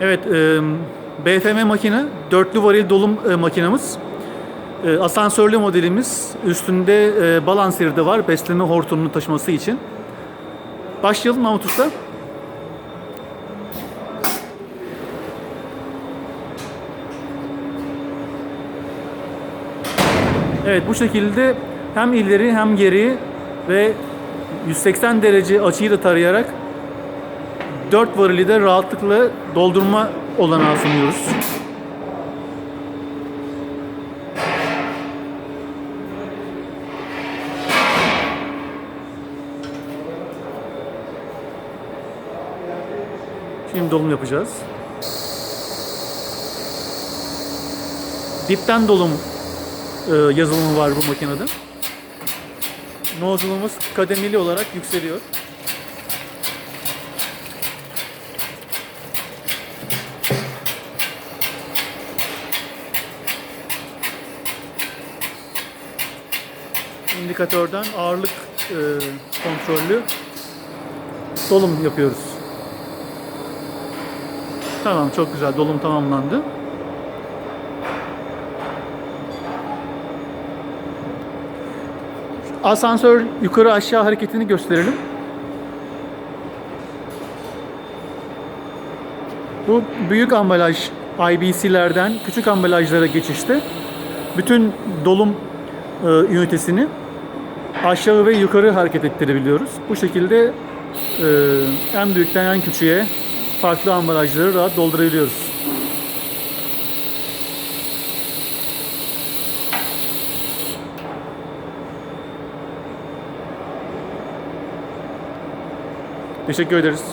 Evet, e, BFM makine, dörtlü varil dolum e, makinamız. E, asansörlü modelimiz, üstünde e, balanseri de var besleme hortumunu taşıması için. Başlayalım Mahmut. Evet bu şekilde hem ileri hem geri ve 180 derece açıyı da tarayarak 4 varili de rahatlıkla doldurma olanağı sunuyoruz. Şimdi dolum yapacağız. Dipten dolum e, yazılımı var bu makinede. Nozzle'ımız kademeli olarak yükseliyor. İndikatörden ağırlık e, kontrollü dolum yapıyoruz. Tamam çok güzel dolum tamamlandı. Asansör yukarı aşağı hareketini gösterelim. Bu büyük ambalaj IBC'lerden küçük ambalajlara geçişte bütün dolum e, ünitesini aşağı ve yukarı hareket ettirebiliyoruz. Bu şekilde e, en büyükten en küçüğe farklı ambalajları rahat doldurabiliyoruz. Teşekkür ederiz.